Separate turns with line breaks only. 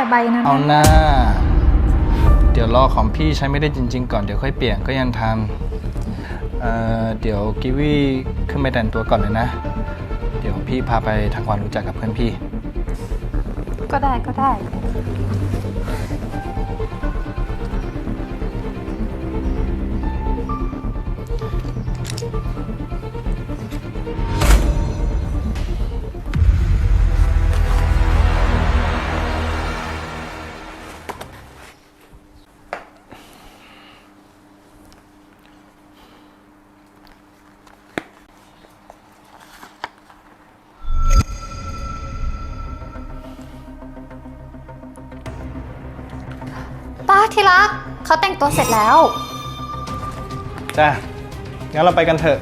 แต่ใบนั้น
เอา
นะ
หน้า เดี๋ยวรอของพี่ใช้ไม่ได้จริง ๆ ก่อนเดี๋ยวค่อยเปลี่ยนก็ยังทันเอ่อเดี๋ยวกิวี่ขึ้นไปแต่งตัวก่อนเลยนะ เดี๋ยวพี่พาไปทำความรู้จักกับเพื่อนพี่
ก็ได้ก็ได้ ป้าที่รักเขาแต่งตัวเสร็จแล้ว
จ้างั้นเราไปกันเถอะ